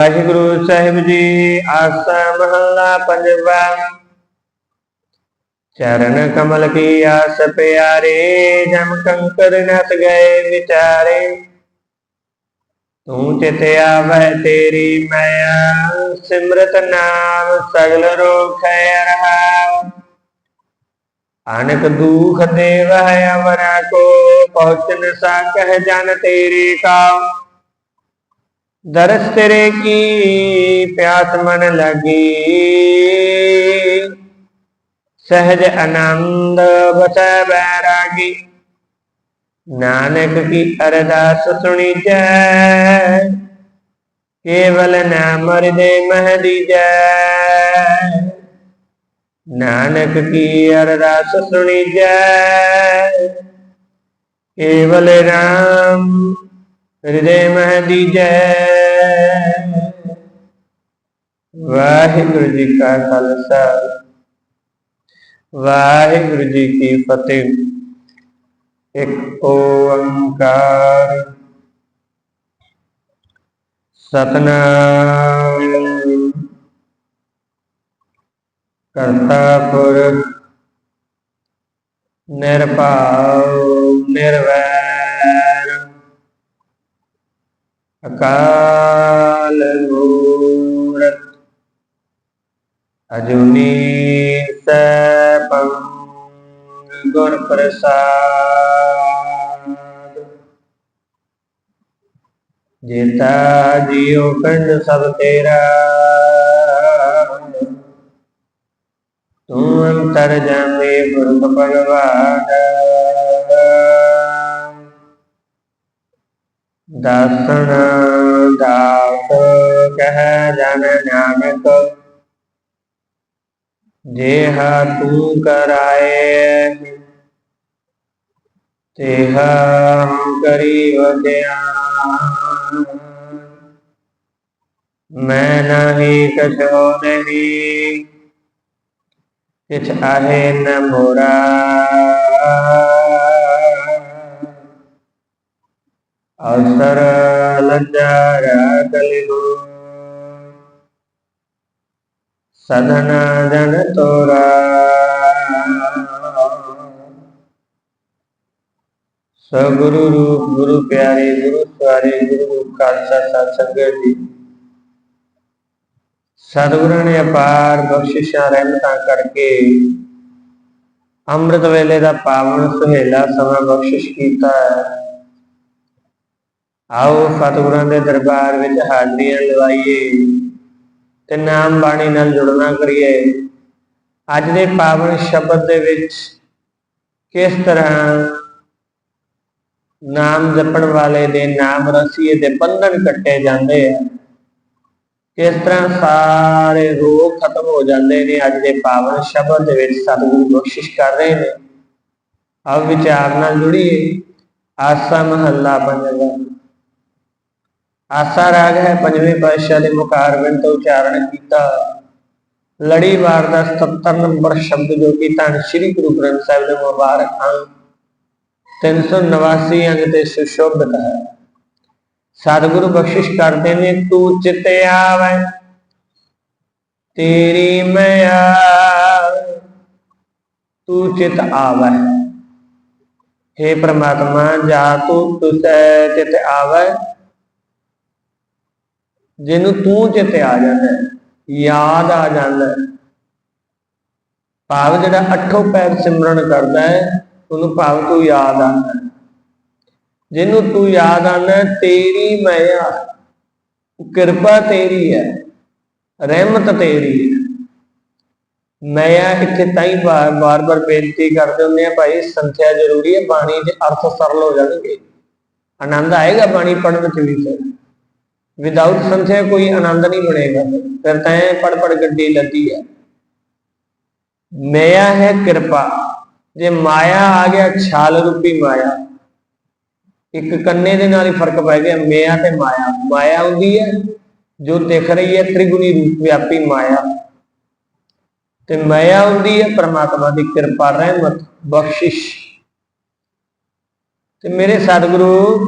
ਵਾਹਿਗੁਰੂ ਸਾਹਿਬ ਜੀ, ਆਸਾ ਮਹੱਲਾ ਪੰਜਵਾ। ਚਰਨ ਕਮਲ ਕੀ ਆਸ ਪਿਆਰੇ, ਜਮ ਕੰਕਰ ਨਸ ਗਏ ਵਿਚਾਰੇ। ਤੂੰ ਚਿਤ ਆਵੈ ਤੇਰੀ ਮਾਇਆ, ਸਿਮਰਤ ਨਾਮ ਸਗਲ ਰੋਖ ਰਹਾਉ ਅਨਕ ਦੁਖ ਦੇਵ ਹੈ ਅਮਰਾ ਕੋ ਪਹੁੰਚ ਨ ਸਕਹਿ ਜਨ ਤੇਰੇ ਕਾ ਦਰਸ ਤੇਰੇ ਕੀ ਪਿਆਸ ਮਨ ਲਗੀ? ਸਹਿਜ ਆਨੰਦ ਬਸੈ ਬੈਰਾਗੀ ਨਾਨਕ ਕੀ ਅਰਦਾਸ ਸੁਣੀ ਜੈ ਕੇਵਲ ਨਾਮ ਹਿਰਦੇ ਮਹਦੀ ਜੈ ਨਾਨਕ ਕੀ ਅਰਦਾਸ ਸੁਣੀ ਜੈ ਕੇਵਲ ਰਾਮ ਹਿਰਦੇ ਮਹਿ ਦੀਜੈ। ਵਾਹਿਗੁਰੂ ਜੀ ਕਾ ਖਾਲਸਾ। ਵਾਹਿਗੁਰੂ ਜੀ ਕੀ ਫਤਿਹ। ਇੱਕ ਓੰਕਾਰ। ਸਤਨਾਮ। ਕਰਤਾ ਪੁਰਖ। ਨਿਰਭਉ, ਨਿਰਵੈਰ। ਅਕਾਲ ਮੂਰਤ। ਅਜੂਨੀ ਸੈਭੰ ਗੁਣ ਪ੍ਰਸਾਦ। ਜੇਤਾ ਜੀਉ ਪਿੰਡ ਸਭ ਤੇਰਾ। ਤੂੰ ਅੰਤਰ ਜਾਮੇ ਗੁਰੂ ਭਗਵਾਨ। ਦਾਸਨ ਦਾਸ ਕਹਿ ਜਨ ਨਾਨਕ। ਜੇਹਾ ਤੂੰ ਕਰਾਏ ਤੇਹਾ ਹਮ ਕਰੀ ਵਡਿਆ ਮੈਂ ਨਹੀਂ ਕਛੋ ਨਹੀਂ ਕਿਛ ਆਹੇ ਨ ਮੋਰਾ ਅਵਸਰ ਲਜਾਰ ਕਲਿਗੋ ਸਦਨ ਜਨ ਤੋਰਾ। ਸਗੁਰੂ ਰੂਪ ਗੁਰੂ ਪਿਆਰੇ, ਗੁਰੂ ਸਵਾਰੇ, ਗੁਰੂ ਖਾਲਸਾ ਸਤ ਸੰਗਤ ਜੀ ਸਤਿਗੁਰਾਂ ਨੇ ਅਪਾਰ ਬਖਸ਼ਿਸ਼ਾਂ ਰਹਿਮਤਾਂ ਕਰਕੇ ਅੰਮ੍ਰਿਤ ਵੇਲੇ ਦਾ ਪਾਵਨ ਸੁਹੇਲਾ ਸਮਾਂ ਬਖਸ਼ਿਸ਼ ਕੀਤਾ ਹੈ। ਆਓ ਸਤਿਗੁਰਾਂ ਦੇ ਦਰਬਾਰ ਵਿੱਚ ਹਾਜ਼ਰੀਆਂ ਲਵਾਈਏ। ਤੇ ਨਾਮ ਬਾਣੀ ਨਾਲ ਜੁੜਨਾ ਕਰੀਏ। ਅੱਜ ਦੇ ਪਾਵਨ ਸ਼ਬਦ ਦੇ ਵਿੱਚ ਕਿਸ ਤਰ੍ਹਾਂ ਨਾਮ ਜਪਣ ਵਾਲੇ ਦੇ ਨਾਮ ਰਸੀਏ ਦੇ ਬੰਧਨ ਕੱਟੇ ਜਾਂਦੇ ਆ। ਕਿਸ ਤਰ੍ਹਾਂ ਸਾਰੇ ਰੋਗ ਖਤਮ ਹੋ ਜਾਂਦੇ ਨੇ ਅੱਜ ਦੇ ਪਾਵਨ ਸ਼ਬਦ ਦੇ ਵਿੱਚ ਸਤਿਗੁਰੂ ਕੋਸ਼ਿਸ਼ ਕਰ ਰਹੇ ਨੇ। ਆਓ ਵਿਚਾਰ ਨਾਲ ਜੁੜੀਏ। ਆਸਾ ਮਹੱਲਾ ਪੰਜਵਾਂ ਆਸਾ ਰਾਗ ਹੈ ਪੰਜਵੇਂ ਪਾਤਸ਼ਾਹ ਦੇ ਮੁਖਾਰਬਿੰਦ ਤੋਂ ਉਚਾਰਨ ਕੀਤਾ। ਲੜੀਵਾਰ ਦਾ 77 ਨੰਬਰ ਸ਼ਬਦ ਜੋ ਕਿ ਧੰਨ ਸ੍ਰੀ ਗੁਰੂ ਗ੍ਰੰਥ ਸਾਹਿਬ ਦੇ ਮੁਬਾਰਕ ਅੰਗ 389 ਅੰਗ ਤੇ ਸੁਸ਼ੋਭਿਤ ਹੈ। ਸਤਿਗੁਰੂ ਬਖਸ਼ਿਸ਼ ਕਰਦੇ ਨੇ, ਤੂੰ ਚਿਤ ਆਵੈ, ਤੇਰੀ ਮਿਆ ਤੂੰ ਚਿਤ ਆਵੈ। हे ਪ੍ਰਮਾਤਮਾ, ਜਾ ਤੂੰ ਤੁਸੈ ਚਿਤ ਆਵੈ ਜਿਹਨੂੰ ਤੂੰ ਚਿਤ ਆ ਜਾਂਦਾ ਯਾਦ ਆ ਜਾਂਦਾ ਭਾਵ ਜਿਹੜਾ ਅੱਠੋਂ ਪੈਰ ਸਿਮਰਨ ਕਰਦਾ ਹੈ, ਉਹਨੂੰ ਭਾਵ ਤੂੰ ਯਾਦ ਆਉਂਦਾ ਜਿਹਨੂੰ ਤੂੰ ਯਾਦ ਆਉਂਦਾ ਤੇਰੀ ਮਾਇਆ, ਕਿਰਪਾ ਤੇਰੀ ਹੈ, ਰਹਿਮਤ ਤੇਰੀ ਹੈ। ਮੈਂ ਇੱਥੇ ਤਾਈ ਬਾਰ ਬਾਰ ਬੇਨਤੀ ਕਰਦੇ ਹੁੰਦੇ ਆ, ਭਾਈ ਸੰਥਿਆ ਜ਼ਰੂਰੀ ਹੈ, ਬਾਣੀ ਦੇ ਅਰਥ ਸਰਲ ਹੋ ਜਾਣਗੇ। ਆਨੰਦ ਆਏਗਾ ਬਾਣੀ ਪੜਨ ਵਿੱਚ ਵੀ ਫਿਰ। ਵਿਦਆਊਟ ਸੰਥਿਆ ਕੋਈ ਆਨੰਦ ਨਹੀਂ ਬਣੇਗਾ। ਫਿਰ ਤਾਂ ਪੜ ਪੜ ਗੱਡੀ ਲੱਦੀ ਹੈ। ਮਾਇਆ ਹੈ ਕਿਰਪਾ। ਜੇ ਮਾਇਆ ਆ ਗਿਆ, ਛਾਲ ਰੂਪੀ ਮਾਇਆ। ਇੱਕ ਕੰਨੇ ਦੇ ਨਾਲ ਹੀ ਫ਼ਰਕ ਪੈ ਗਿਆ ਮਾਇਆ ਤੇ ਮਾਇਆ। ਮਾਇਆ ਹੁੰਦੀ ਹੈ, ਜੋ ਦਿਖ ਰਹੀ ਹੈ, ਤ੍ਰਿਗੁਣੀ ਰੂਪ ਵਿਆਪੀ ਮਾਇਆ। ਤੇ ਮਾਇਆ ਹੁੰਦੀ ਹੈ, ਪ੍ਰਮਾਤਮਾ ਦੀ ਕਿਰਪਾ, ਰਹਿਮਤ, ਬਖਸ਼ਿਸ਼। ਤੇ ਮੇਰੇ ਸਤਿਗੁਰੂ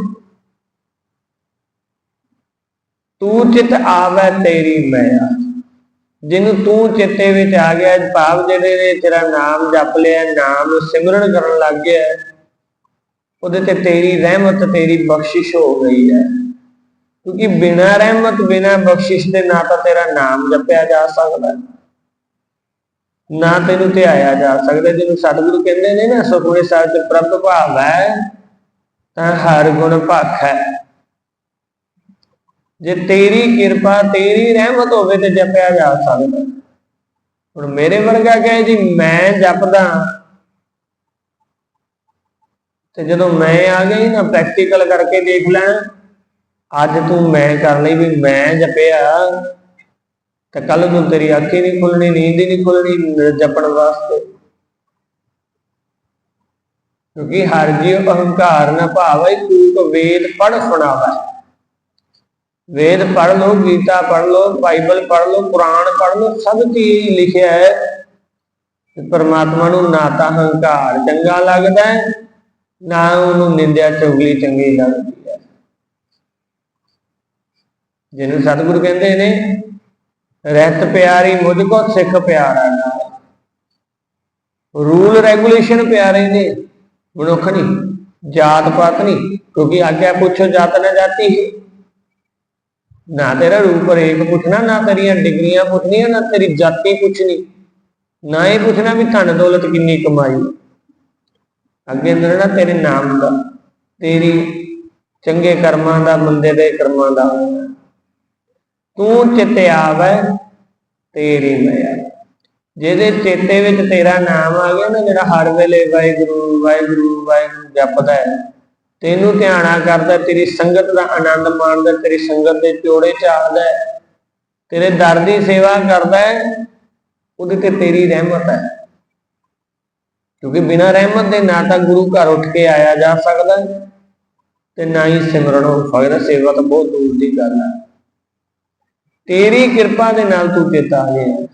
ਤੂੰ ਚਿਤ ਆਵੈ ਤੇਰੀ ਮਾਇਆ। ਜਿਹਨੂੰ ਤੂੰ ਚਿੱਤੇ ਵਿੱਚ ਆ ਗਿਆ, ਭਾਵ ਜਿਹੜੇ ਨੇ ਤੇਰਾ ਨਾਮ ਜਪ ਲਿਆ, ਨਾਮ ਸਿਮਰਨ ਕਰਨ ਲੱਗ ਗਿਆ, ਉਹਦੇ ਤੇ ਤੇਰੀ ਰਹਿਮਤ, ਤੇਰੀ ਬਖਸ਼ਿਸ਼ ਹੋ ਗਈ ਹੈ। ਕਿਉਂਕਿ ਬਿਨਾਂ ਰਹਿਮਤ, ਬਿਨਾਂ ਬਖਸ਼ਿਸ਼ ਦੇ ਨਾ ਤਾਂ ਤੇਰਾ ਨਾਮ ਜਪਿਆ ਜਾ ਸਕਦਾ। ਨਾ ਤੈਨੂੰ ਧਿਆਇਆ ਜਾ ਸਕਦਾ, ਜਿਹਨੂੰ ਸਤਿਗੁਰੂ ਕਹਿੰਦੇ ਨੇ ਨਾ ਸੁਖਮਨੀ ਸਾਹਿਬ ਚ ਪ੍ਰਭ ਭਾਵ ਹੈ ਤਾਂ ਹਰ ਗੁਣ ਭਖ ਹੈ। ਜੇ ਤੇਰੀ ਕਿਰਪਾ, ਤੇਰੀ ਰਹਿਮਤ ਹੋਵੇ ਤੇ ਜਪਿਆ ਜਾ ਸਕਦਾ। ਹੁਣ ਮੇਰੇ ਵਰਗਾ ਕਹੇ ਜੀ, ਮੈਂ ਜਪਦਾ ਤੇ ਜਦੋਂ ਮੈਂ ਆ ਗਈ ਨਾ ਪ੍ਰੈਕਟੀਕਲ ਕਰਕੇ ਦੇਖ ਲੈਣਾ। ਅੱਜ ਤੂੰ ਮੈਂ ਕਰ ਲਈ ਵੀ ਮੈਂ ਜਪਿਆ। ਤੇ ਕੱਲ ਨੂੰ ਤੇਰੀ ਅੱਖੀ ਹੀ ਨਹੀਂ ਖੁੱਲਣੀ, ਨੀਂਦ ਨਹੀਂ ਖੁੱਲਣੀ ਜਪਣ ਵਾਸਤੇ। ਕਿਉਂਕਿ ਹਰ ਜੀਵ ਅਹੰਕਾਰ ਨਾ ਭਾਵੈ, ਤੂੰ ਵੇਦ ਪੜ ਸੁਣਾਵਾ। ਵੇਦ ਪੜ ਲਓ, ਗੀਤਾ ਪੜ ਲਓ, ਬਾਈਬਲ ਪੜ ਲਓ, ਕੁਰਾਨ ਪੜ੍ਹ ਲਓ, ਸਭ ਚੀਜ਼ ਲਿਖਿਆ ਹੈ। ਪਰਮਾਤਮਾ ਨੂੰ ਨਾ ਤਾਂ ਹੰਕਾਰ ਚੰਗਾ ਲੱਗਦਾ ਹੈ, ਨਾ ਉਹਨੂੰ ਨਿੰਦਿਆ ਚੁਗਲੀ ਚੰਗੀ ਲੱਗਦੀ ਹੈ। ਜਿਹਨੂੰ ਸਤਿਗੁਰੂ ਕਹਿੰਦੇ ਨੇ, ਰਹਿਤ ਪਿਆਰੀ ਮੁਝ ਕੋ ਸਿੱਖ ਪਿਆਰਾ ਨਾ ਰੂਲ ਰੈਗੂਲੇਸ਼ਨ ਪਿਆਰੇ ਨੇ, ਮਨੁੱਖ ਨਹੀਂ ਜਾਤ ਪਾਤ ਨਹੀਂ ਕਿਉਂਕਿ ਆਗਿਆ ਪੁੱਛੋ ਜਾਤ ਨਾ ਜਾਤੀ। ਹੈ ਨਾ ਤੇਰਾ ਰੂਪ ਰੇਖ ਪੁੱਛਣਾ, ਨਾ ਤੇਰੀਆਂ ਡਿਗਰੀਆਂ ਪੁੱਛਣੀਆਂ, ਨਾ ਤੇਰੀ ਜਾਤੀ ਪੁੱਛਣੀ। ਨਾ ਇਹ ਪੁੱਛਣਾ ਵੀ ਧਨ ਦੌਲਤ ਕਿੰਨੀ ਕਮਾਈ। ਅੱਗੇ ਮਿਲਣਾ ਤੇਰੇ ਨਾਮ ਦਾ, ਤੇਰੀ ਚੰਗੇ ਕਰਮਾਂ ਦਾ, ਮੰਦੇ ਦੇ ਕਰਮਾਂ ਦਾ। ਤੂੰ ਚਿੱਤੇ ਆਵੈ ਤੇਰੀ ਮਿਆ ਜਿਹਦੇ ਚੇਤੇ ਵਿੱਚ ਤੇਰਾ ਨਾਮ ਆ ਗਿਆ ਨਾ, ਜਿਹੜਾ ਹਰ ਵੇਲੇ ਵਾਹਿਗੁਰੂ ਵਾਹਿਗੁਰੂ ਵਾਹਿਗੁਰੂ ਜਪਦਾ ਹੈ ਤੈਨੂੰ ਧਿਆਣਾ ਕਰਦਾ, ਤੇਰੀ ਸੰਗਤ ਦਾ ਆਨੰਦ ਮਾਣਦਾ, ਤੇਰੀ ਸੰਗਤ ਦੇ ਚੋੜੇ ਝਾੜਦਾ ਤੇਰੇ ਦਰ ਦੀ ਸੇਵਾ ਕਰਦਾ ਉਹਦੇ ਤੇ ਤੇਰੀ ਰਹਿਮਤ ਹੈ। ਕਿਉਂਕਿ ਬਿਨਾਂ ਰਹਿਮਤ ਦੇ ਨਾ ਤਾਂ ਗੁਰੂ ਘਰ ਉੱਠ ਕੇ ਆਇਆ ਜਾ ਸਕਦਾ ਤੇ ਨਾ ਹੀ ਸਿਮਰਨ ਹੋ ਸਕਦਾ। ਸੇਵਾ ਤਾਂ ਬਹੁਤ ਦੂਰ ਦੀ ਗੱਲ ਹੈ। ਤੇਰੀ ਕਿਰਪਾ ਦੇ ਨਾਲ ਤੂੰ ਚੇਤਾ ਆ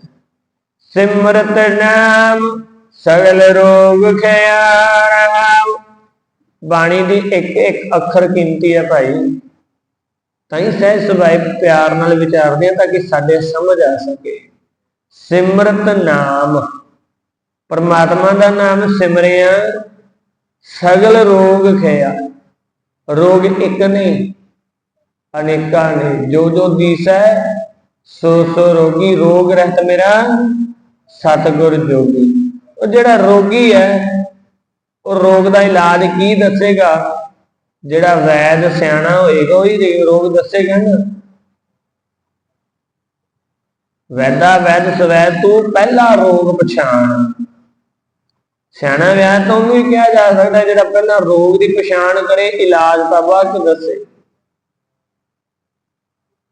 ਸਿਮਰਤ ਨਾਮ, ਸਗਲ ਰੋਗ ਖਿਆਰਾਮ ਬਾਣੀ ਦੀ ਇੱਕ ਇੱਕ ਅੱਖਰ ਕੀਮਤੀ ਹੈ ਭਾਈ। ਤਾਂ ਹੀ ਸਹਿਜ ਸੁਭਾਅ ਪਿਆਰ ਨਾਲ ਵਿਚਾਰਦੇ ਆ ਤਾਂ ਕਿ ਸਾਡੇ ਸਮਝ ਆ ਸਕੇ। ਸਿਮਰਤ ਨਾਮ। ਪਰਮਾਤਮਾ ਦਾ ਨਾਮ ਸਿਮਰਿਆ, ਸਗਲ ਰੋਗ ਖਿਆ। ਰੋਗ ਇੱਕ ਨਹੀਂ ਅਨੇਕਾਂ ਨੇ। ਜੋ ਜੋ ਦੀਸੈ ਸੋ ਸੋ ਰੋਗੀ, ਰੋਗ ਰਹਿਤ ਮੇਰਾ, ਸਤਗੁਰ ਜੋਗੀ। ਉਹ ਜਿਹੜਾ ਰੋਗੀ ਹੈ ਉਹ ਰੋਗ ਦਾ ਇਲਾਜ ਕੀ ਦੱਸੇਗਾ? ਜਿਹੜਾ ਵੈਦ ਸਿਆਣਾ ਹੋਏਗਾ, ਉਹੀ ਰੋਗ ਦੱਸੇਗਾ ਨਾ। ਵੈਦਾ ਵੈਦ ਸਵੈਦ ਤੂੰ ਪਹਿਲਾ ਰੋਗ ਪਛਾਣ। ਸਿਆਣਾ ਵਿਆਹ ਤਾਂ ਉਹਨੂੰ ਹੀ ਕਿਹਾ ਜਾ ਸਕਦਾ, ਜਿਹੜਾ ਪਹਿਲਾਂ ਰੋਗ ਦੀ ਪਛਾਣ ਕਰੇ, ਇਲਾਜ ਤਾਂ ਬਾਅਦ ਚ ਦੱਸੇ।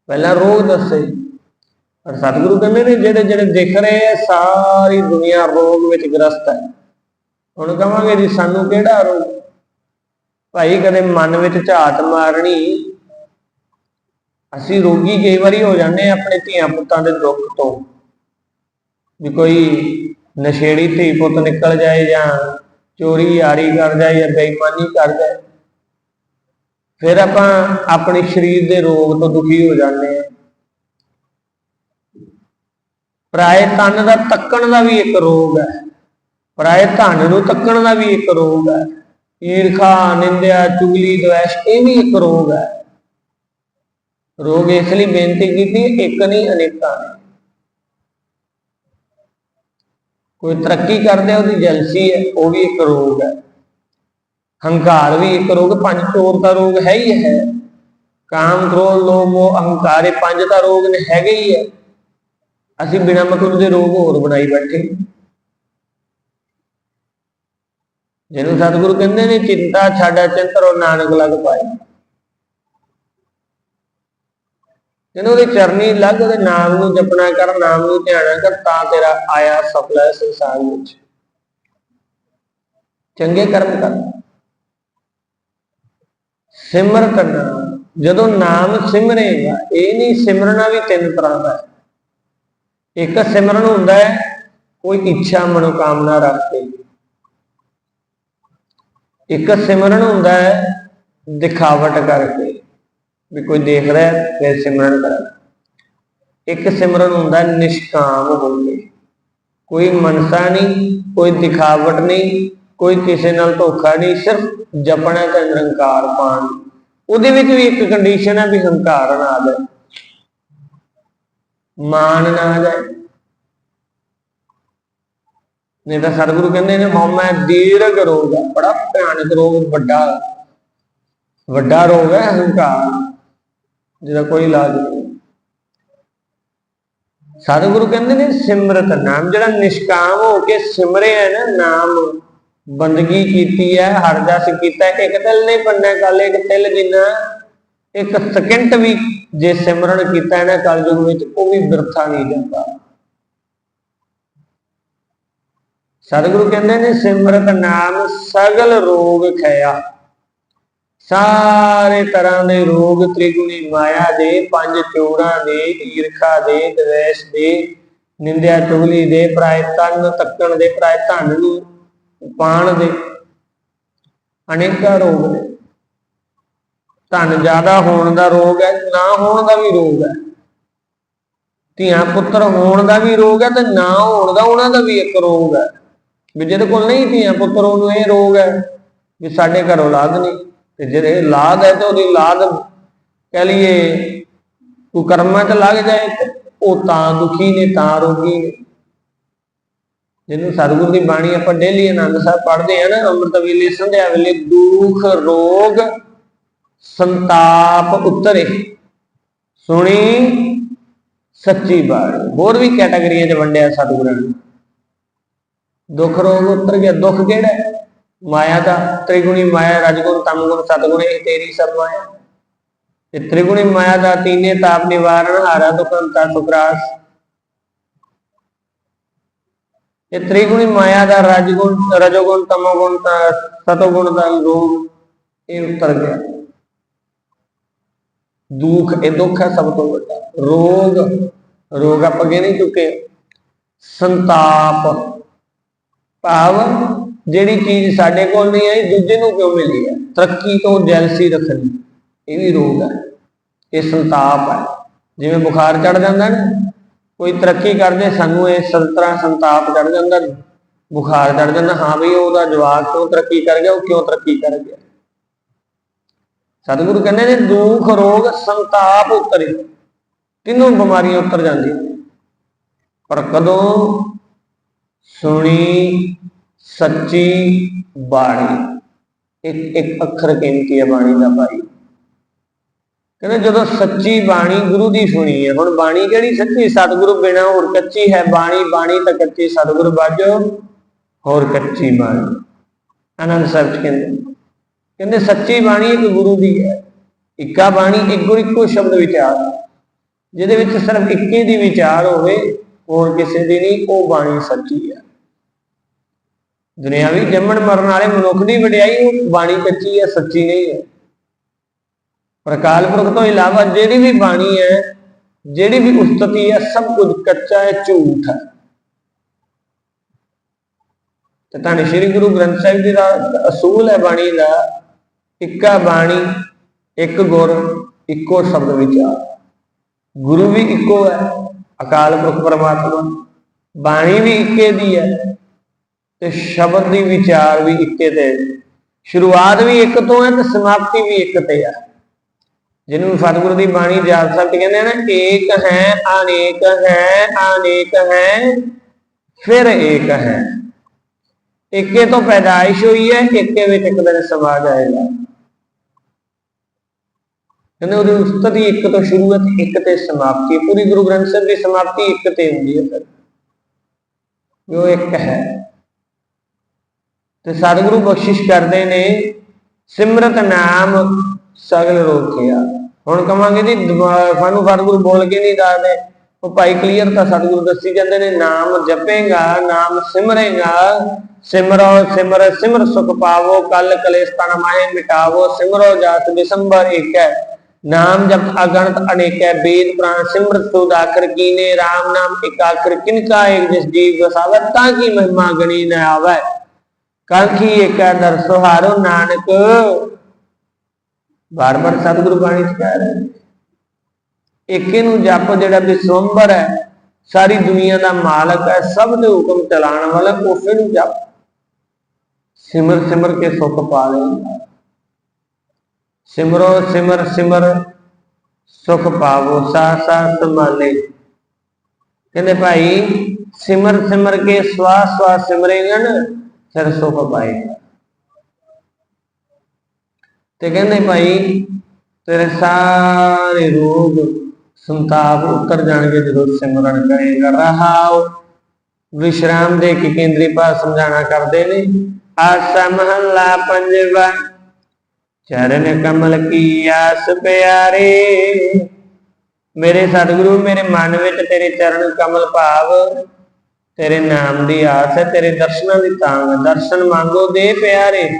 ਪਹਿਲਾਂ ਰੋਗ ਦੱਸੇ। ਪਰ ਸਤਿਗੁਰੂ ਕਹਿੰਦੇ ਨੇ, ਜਿਹੜੇ ਜਿਹੜੇ ਦਿਖ ਰਹੇ ਆ, ਸਾਰੀ ਦੁਨੀਆ ਰੋਗ ਵਿੱਚ ਗ੍ਰਸਤ ਹੈ। ਹੁਣ ਕਵਾਂਗੇ ਜੀ, ਸਾਨੂੰ ਕਿਹੜਾ ਰੋਗ? ਭਾਈ, ਕਦੇ ਮਨ ਵਿੱਚ ਝਾਤ ਮਾਰਨੀ? ਅਸੀਂ ਰੋਗੀ ਕਈ ਵਾਰੀ ਹੋ ਜਾਂਦੇ ਆ ਆਪਣੇ ਧੀਆਂ ਪੁੱਤਾਂ ਦੇ ਦੁੱਖ ਤੋਂ। ਵੀ ਕੋਈ ਨਸ਼ੇੜੀ ਧੀ ਪੁੱਤ ਨਿਕਲ ਜਾਏ ਜਾਂ ਚੋਰੀ, ਯਾਰੀ ਕਰ ਜਾਏ ਜਾਂ ਬੇਈਮਾਨੀ ਕਰ ਜਾਏ, ਫਿਰ ਆਪਾਂ ਆਪਣੇ ਸਰੀਰ ਦੇ ਰੋਗ ਤੋਂ ਦੁਖੀ ਹੋ ਜਾਂਦੇ ਆ ਪਰਾਏ ਤਨ ਦਾ ਤੱਕਣ ਦਾ ਵੀ ਇੱਕ ਰੋਗ ਹੈ। ਪਰਾਏ ਧਨ ਨੂੰ ਤੱਕਣ ਦਾ ਵੀ ਇੱਕ ਰੋਗ ਹੈ। ਈਰਖਾ, ਨਿੰਦਿਆ, ਚੁਗਲੀ ਦਵੈਸ਼ ਇਹ ਵੀ ਇੱਕ ਰੋਗ ਹੈ। ਰੋਗ ਇਸ ਲਈ ਬੇਨਤੀ ਕੀਤੀ, ਇੱਕ ਨਹੀਂ, ਅਨੇਕਾਂ ਨੇ। ਕੋਈ ਤਰੱਕੀ ਕਰਦੇ, ਉਹਦੀ ਜਲਸੀ ਹੈ, ਉਹ ਵੀ ਇੱਕ ਰੋਗ ਹੈ। ਹੰਕਾਰ ਵੀ ਇੱਕ ਰੋਗ, ਪੰਜ ਚੋਰ ਦਾ ਰੋਗ ਹੈ ਹੀ ਹੈ। ਕਾਮ, ਕ੍ਰੋਧ, ਲੋਭ, ਮੋਹ, ਅਹੰਕਾਰ, ਇਹ ਪੰਜ ਦਾ ਰੋਗ ਨੇ, ਹੈਗੇ ਹੀ ਹੈ। ਅਸੀਂ ਬਿਨਾਂ ਮਤਲਬ ਦੇ ਰੋਗ ਹੋਰ ਬਣਾਈ ਬੈਠੇ। ਜਿਹਨੂੰ ਸਤਿਗੁਰੂ ਕਹਿੰਦੇ ਨੇ, ਚਿੰਤਾ ਛੱਡ ਚਿੰਤਰੋ ਨਾਨਕ ਲਗ ਪਾਏ। ਜਿਹਨੂੰ ਉਹਦੀ ਚਰਨੀ ਲੱਗ, ਉਹਦੇ ਨਾਮ ਨੂੰ ਜਪਣਾ ਕਰ, ਨਾਮ ਨੂੰ ਧਿਆਨਾ ਕਰ, ਤਾਂ ਤੇਰਾ ਆਇਆ ਸਫਲ ਹੈ ਸੰਸਾਰ ਵਿੱਚ। ਚੰਗੇ ਕਰਮ ਕਰ। ਸਿਮਰ ਕਰਨਾ। ਜਦੋਂ ਨਾਮ ਸਿਮਰੇਗਾ ਇਹ ਨਹੀਂ ਸਿਮਰਨਾ ਵੀ ਤਿੰਨ ਤਰ੍ਹਾਂ ਦਾ ਹੈ। ਇੱਕ ਸਿਮਰਨ ਹੁੰਦਾ ਹੈ, ਕੋਈ ਇੱਛਾ, ਮਨੋਕਾਮਨਾ ਰੱਖ ਕੇ। ਇੱਕ ਸਿਮਰਨ ਹੁੰਦਾ ਹੈ ਦਿਖਾਵਟ ਕਰਕੇ ਵੀ ਕੋਈ ਦੇਖ ਰਿਹਾ ਹੈ, ਫਿਰ ਸਿਮਰਨ ਕਰਾਂ ਇੱਕ ਸਿਮਰਨ ਹੁੰਦਾ ਨਿਸ਼ਕਾਮ ਹੋ ਕੇ ਕੋਈ ਮਨਸਾ ਨਹੀਂ ਕੋਈ ਦਿਖਾਵਟ ਨਹੀਂ ਕੋਈ ਕਿਸੇ ਨਾਲ ਧੋਖਾ ਨਹੀਂ ਸਿਰਫ ਜਪਣਾ ਤੇ ਨਿਰੰਕਾਰ ਪਾਣ ਉਹਦੇ ਵਿੱਚ ਵੀ ਇੱਕ ਕੰਡੀਸ਼ਨ ਹੈ ਵੀ ਹੰਕਾਰ ਨਾ ਆ ਮਾਨ ਨਾ ਆ ਜਾਏ ਨਹੀਂ ਤਾਂ ਸਤਿਗੁਰੂ ਕਹਿੰਦੇ ਨੇ ਹਉਮੈ ਦੀਰਘ ਰੋਗ ਹੈ ਬੜਾ ਭਿਆਨਕ ਰੋਗ, ਵੱਡਾ ਵੱਡਾ ਰੋਗ ਹੈ ਹੰਕਾਰ ਜਿਹਦਾ ਕੋਈ ਇਲਾਜ ਨਹੀਂ। ਸਤਿਗੁਰੂ ਕਹਿੰਦੇ ਨੇ, ਸਿਮਰਤ ਨਾਮ, ਜਿਹੜਾ ਨਿਸ਼ਕਾਮ ਹੋ ਕੇ ਸਿਮਰਿਆ ਹੈ ਨਾ, ਨਾਮ ਬੰਦਗੀ ਕੀਤੀ ਹੈ, ਹਰ ਜਸ ਕੀਤਾ ਇੱਕ ਤਿਲ ਨਹੀਂ ਪੰਨਾ ਕੱਲ, ਇੱਕ ਤਿਲ ਜਿੰਨਾ, ਇੱਕ ਸਕਿੰਟ ਵੀ ਜੇ ਸਿਮਰਨ ਕੀਤਾ ਹੈ ਨਾ, ਕਲਯੁਗ ਵਿੱਚ, ਉਹ ਵੀ ਬਿਰਥਾ ਨਹੀਂ ਜਾਂਦਾ। ਸਤਿਗੁਰੂ ਕਹਿੰਦੇ ਨੇ, ਸਿਮਰਤ ਨਾਮ ਸਗਲ ਰੋਗ ਖਿਆ ਸਾਰੇ ਤਰ੍ਹਾਂ ਦੇ ਰੋਗ ਤ੍ਰਿਗੁਣੀ ਮਾਇਆ ਦੇ, ਪੰਜ ਚੋਰਾਂ ਦੇ, ਈਰਖਾ ਦੇ, ਦਵੇਸ਼ ਦੇ, ਨਿੰਦਿਆ ਚੁਗਲੀ ਦੇ, ਪ੍ਰਾਇ ਤਨ ਤੱਕਣ ਦੇ, ਪ੍ਰਾਇ ਧਨ ਨੂੰ ਪਾਣ ਦੇ, ਅਨੇਕਾਂ ਰੋਗ ਨੇ। ਧਨ ਜ਼ਿਆਦਾ ਹੋਣ ਦਾ ਰੋਗ ਹੈ, ਨਾ ਹੋਣ ਦਾ ਵੀ ਰੋਗ ਹੈ। ਧੀਆਂ ਪੁੱਤਰ ਹੋਣ ਦਾ ਵੀ ਰੋਗ ਹੈ ਤੇ ਨਾ ਹੋਣ ਦਾ, ਉਹਨਾਂ ਦਾ ਵੀ ਇੱਕ ਰੋਗ ਹੈ। ਵੀ ਜਿਹਦੇ ਕੋਲ ਨਹੀਂ ਧੀਆਂ ਪੁੱਤਰ, ਉਹਨੂੰ ਇਹ ਰੋਗ ਹੈ ਵੀ ਸਾਡੇ ਘਰ ਔਲਾਦ ਨਹੀਂ। ਤੇ ਜਿਹੜੇ ਔਲਾਦ ਹੈ ਤੇ ਉਹਦੀ ਔਲਾਦ ਕਹ ਲਈਏ ਕੋ ਕਰਮਾਂ ਚ ਲੱਗ ਜਾਏ, ਤੇ ਉਹ ਤਾਂ ਦੁਖੀ ਨੇ, ਤਾਂ ਰੋਗੀ ਨੇ। ਜਿਹਨੂੰ ਸਤਿਗੁਰ ਦੀ ਬਾਣੀ ਆਪਾਂ ਡੇਲੀ ਆਨੰਦ ਸਾਹਿਬ ਪੜ੍ਹਦੇ ਆ ਨਾ, ਅੰਮ੍ਰਿਤ ਵੇਲੇ, ਸੰਧਿਆ ਵੇਲੇ, ਦੁੱਖ, ਰੋਗ, ਸੰਤਾਪ ਉਤਰੇ। ਸੁਣੀ ਸੱਚੀ ਬਾਣੀ। ਹੋਰ ਵੀ ਕੈਟਾਗਰੀਆਂ 'ਚ ਵੰਡਿਆ ਸਤਿਗੁਰਾਂ ਨੇ। ਦੁੱਖ ਰੋਗ ਉਤਰ ਗਿਆ। ਦੁੱਖ ਕਿਹੜਾ ਹੈ? ਮਾਇਆ ਦਾ। ਤ੍ਰਿਗੁਣੀ ਮਾਇਆ, ਰਜਗੁਣ, ਤਮਗੁਣ, ਸਤਗੁਣ, ਇਹ ਤੇਰੀ ਸਭ ਮਾਇਆ ਤੇ ਤ੍ਰਿਗੁਣੀ ਮਾਇਆ ਦਾ ਤੀਨੇ ਤਾਪ ਨਿਵਾਰਣ ਹਾਰਾ ਦੁਖੰਤਾ ਸੁਖਰਾਸ ਇਹ ਤ੍ਰਿਗੁਣੀ ਮਾਇਆ ਦਾ ਰਜਗੁਣ, ਰਜੋਗੁਣ, ਤਮੋਗੁਣ, ਤ- ਸਤੋਗੁਣ ਦਾ ਰੋਗ, ਇਹ ਉਤਰ ਗਿਆ। ਦੁੱਖ, ਇਹ ਦੁੱਖ ਹੈ ਸਭ ਤੋਂ ਵੱਡਾ। ਰੋਗ ਰੋਗ ਆਪਾਂ ਅੱਗੇ ਨਹੀਂ ਚੁੱਕੇ। ਸੰਤਾਪ। ਭਾਵ ਜਿਹੜੀ ਚੀਜ਼ ਸਾਡੇ ਕੋਲ ਨਹੀਂ ਆਈ, ਦੂਜੇ ਨੂੰ ਕਿਉਂ ਮਿਲੀ ਹੈ? ਤਰੱਕੀ ਤੋਂ ਜੈਲਸੀ ਰੱਖਣੀ, ਇਹ ਵੀ ਰੋਗ ਹੈ। ਇਹ ਸੰਤਾਪ ਹੈ। ਜਿਵੇਂ ਬੁਖਾਰ ਚੜ ਜਾਂਦਾ ਨਾ, ਕੋਈ ਤਰੱਕੀ ਕਰਦੇ, ਸਾਨੂੰ ਇਹ ਸੰਤਰਾ ਸੰਤਾਪ ਚੜ ਜਾਂਦਾ। ਬੁਖਾਰ ਚੜ ਜਾਂਦਾ, ਹਾਂ ਵੀ ਉਹਦਾ ਜਵਾਬ ਕਿਉਂ ਤਰੱਕੀ ਕਰ ਗਿਆ, ਉਹ ਕਿਉਂ ਤਰੱਕੀ ਕਰ ਗਿਆ? ਸਤਿਗੁਰੂ ਕਹਿੰਦੇ ਨੇ, ਦੁੱਖ, ਰੋਗ, ਸੰਤਾਪ ਉਤਰੇ। ਤਿੰਨੋਂ ਬਿਮਾਰੀਆਂ ਉਤਰ ਜਾਂਦੀਆਂ। ਪਰ ਕਦੋਂ ਸੁਣੀ ਸੱਚੀ ਬਾਣੀ। ਇੱਕ ਇੱਕ ਅੱਖਰ ਕੀਮਤੀ ਹੈ ਬਾਣੀ ਦਾ ਭਾਈ। ਕਹਿੰਦੇ ਜਦੋਂ ਸੱਚੀ ਬਾਣੀ ਗੁਰੂ ਦੀ ਸੁਣੀ ਹੈ, ਹੁਣ ਬਾਣੀ ਕਿਹੜੀ ਸੱਚੀ? ਸਤਿਗੁਰੂ ਬਿਨਾ ਹੋਰ ਕੱਚੀ ਹੈ। ਬਾਣੀ ਬਾਣੀ ਤਾਂ ਕੱਚੀ ਸਤਿਗੁਰੂ ਬਾਝੋ, ਹੋਰ ਕੱਚੀ ਬਾਣੀ। ਆਨੰਦ ਸਾਹਿਬ ਜੀ ਕਹਿੰਦੇ ਕਹਿੰਦੇ ਸੱਚੀ ਬਾਣੀ ਇੱਕ ਗੁਰੂ ਦੀ ਹੈ। ਇੱਕਾ ਬਾਣੀ, ਇੱਕ ਇੱਕੋ ਸ਼ਬਦ ਵਿਚਾਰ। ਜਿਹਦੇ ਵਿੱਚ ਸਿਰਫ ਇੱਕੇ ਦੀ ਵਿਚਾਰ ਹੋਵੇ ਹੋਰ ਕਿਸੇ ਦੀ ਨਹੀਂ, ਉਹ ਬਾਣੀ ਸੱਚੀ ਹੈ ਦੁਨਿਆਵੀ ਜੰਮਣ ਮਰਨ ਵਾਲੇ ਮਨੁੱਖ ਦੀ ਵਡਿਆਈ ਉਹ ਬਾਣੀ ਕੱਚੀ ਹੈ ਸੱਚੀ ਨਹੀਂ ਹੈ ਪਰ ਪੁਰਖ ਤੋਂ ਇਲਾਵਾ ਜਿਹੜੀ ਵੀ ਬਾਣੀ ਹੈ, ਜਿਹੜੀ ਵੀ ਉਸਤਤੀ ਹੈ, ਸਭ ਕੁਝ ਕੱਚਾ ਹੈ, ਝੂਠ ਹੈ। ਤੇ ਤਾਂ ਸ੍ਰੀ ਗੁਰੂ ਗ੍ਰੰਥ ਸਾਹਿਬ ਜੀ ਦਾ ਅਸੂਲ ਹੈ ਬਾਣੀ ਦਾ, ਇੱਕਾ ਬਾਣੀ, ਇੱਕ ਗੁਰ, ਇੱਕੋ ਸ਼ਬਦ ਵਿਚਾਰ। ਗੁਰੂ ਵੀ ਇੱਕੋ ਹੈ। ਅਕਾਲ ਪੁਰਖ ਪਰਮਾਤਮਾ, ਬਾਣੀ ਵੀ ਇੱਕੇ ਦੀ ਹੈ ਤੇ ਸ਼ਬਦ ਦੀ ਵਿਚਾਰ ਵੀ ਇੱਕੇ ਤੇ ਸ਼ੁਰੂਆਤ ਵੀ ਇੱਕ ਤੋਂ ਹੈ ਤੇ ਸਮਾਪਤੀ ਵੀ ਇੱਕ ਤੇ ਹੈ। ਜਿਹਨੂੰ ਸਤਿਗੁਰੂ ਦੀ ਬਾਣੀ ਜਾਪ ਸਾਹਿਬ ਕਹਿੰਦੇ ਆ ਨਾ, ਏਕ ਹੈ, ਅਨੇਕ ਹੈ ਅਨੇਕ ਹੈ, ਫਿਰ ਏਕ ਹੈ। ਇੱਕੇ ਤੋਂ ਪੈਦਾਇਸ਼ ਹੋਈ ਹੈ, ਇੱਕੇ ਵਿੱਚ ਇੱਕ ਦਿਨ ਸਮਾ ਜਾਏਗਾ। ਕਹਿੰਦੇ ਉਹਦੀ ਉਸਤਤੀ ਇੱਕ ਤੋਂ ਸ਼ੁਰੂਆਤ ਇੱਕ ਤੇ ਸਮਾਪਤੀ ਪੂਰੀ ਗੁਰੂ ਗ੍ਰੰਥ ਸਾਹਿਬ ਦੀ ਸਮਾਪਤੀ ਇੱਕ ਤੇ ਹੁੰਦੀ ਹੈ ਫਿਰ। ਉਹ ਇੱਕ ਹੈ। ਤੇ ਸਤਿਗੁਰੂ ਬਖਸ਼ਿਸ਼ ਕਰਦੇ ਨੇ, ਸਿਮਰਤ ਨਾਮ ਸਗਲ ਰੋਕਿਆ। ਹੁਣ ਕਵਾਂਗੇ ਜੀ ਸਾਨੂੰ ਸਤਿਗੁਰੂ ਬੋਲ ਕੇ ਨਹੀਂ ਦੱਸਦੇ ਉਹ ਭਾਈ ਕਲੀਅਰ ਤਾਂ ਸਤਿਗੁਰੂ ਦੱਸੀ ਜਾਂਦੇ ਨੇ, ਨਾਮ ਜਪੇਗਾ, ਨਾਮ ਸਿਮਰੇਗਾ। ਸਿਮਰੋ, ਸਿਮਰ ਸਿਮਰ ਸੁਖ ਪਾਵੋ, ਕਲ ਕਲੇਸ਼ ਤਨ ਮਾਏ ਮਿਟਾਵੋ, ਸਿਮਰੋ ਜਾਤ ਦਿਸੰਬਰ ਇੱਕ ਹੈ ਨਾਮ ਜਪ ਅਗਣਤ ਅਨੇਕ ਹੈ ਵੇਦ ਪ੍ਰਾਣ, ਸਿਮਰਤ ਸੁਧ ਆਖਰ ਕੀਨੇ RAM ਨਾਮ ਇੱਕ ਕਿਨਕਾ ਇੱਕ ਜਿਸ ਜੀਵ ਵਸਾਵਤ ਤਾਂ ਕੀ ਮਹਿਮਾ ਗਣੀ ਨ ਆਵੈ। ਕਾਂਖੀ ਏਕਾ ਦਰ ਸੁਹਾਰੋ ਨਾਨਕ। ਬਾਰ-ਬਾਰ ਸਤਿਗੁਰੂ ਬਾਣੀ ਚ ਕਹਿ ਰਹੇ ਏਕੇ ਨੂੰ ਜਪ ਜਿਹੜਾ ਵਿਸਵੰਬਰ ਹੈ, ਸਾਰੀ ਦੁਨੀਆ ਦਾ ਮਾਲਕ ਹੈ, ਸਭ ਦੇ ਹੁਕਮ ਚਲਾਉਣ ਵਾਲਾ, ਉਸੇ ਨੂੰ ਜਪ। ਸਿਮਰ ਸਿਮਰ ਕੇ ਸੁਖ ਪਾ ਲੈਂਦਾ। ਸਿਮਰੋ ਸਿਮਰ ਸਿਮਰ, ਸੁਖ ਪਾਵੋ ਸਾ ਸਾ ਸੰਭਾਲੇ ਕਹਿੰਦੇ ਭਾਈ, ਸਿਮਰ ਸਿਮਰ ਕੇ ਸਵਾਸ ਸਵਾਸ ਸਿਮਰੇਗਾ ਫਿਰ ਸੁਖ ਪਾਏਗਾ ਤੇ ਕਹਿੰਦੇ ਭਾਈ, ਤੇਰੇ ਸਾਰੇ ਰੋਗ ਸੰਤਾਪ ਉਤਰ ਜਾਣਗੇ ਜਦੋਂ ਸਿਮਰਨ ਕਰੇਗਾ। ਰਹਾਓ ਵਿਸ਼ਰਾਮ ਦੇ ਕੇ ਕੇਂਦਰੀ ਭਾਸ਼ਾ ਸਮਝਾਣਾ ਕਰਦੇ ਨੇ। ਆਸਾ ਮਹੱਲਾ ਪੰਜਵਾ। ਚਰਨ ਕਮਲ ਕੀ ਆਸ ਪਿਆਰੇ। ਮੇਰੇ ਸਤਿਗੁਰੂ, ਮੇਰੇ ਮਨ ਵਿੱਚ ਤੇਰੇ ਚਰਨ ਕਮਲ ਭਾਵ, ਤੇਰੇ ਨਾਮ ਦੀ ਆਸ ਹੈ, ਤੇਰੇ ਦਰਸ਼ਨਾਂ ਦੀ ਤਾਂਗ। ਦਰਸ਼ਨ ਮੰਗੋ ਦੇ ਪਿਆਰੇ,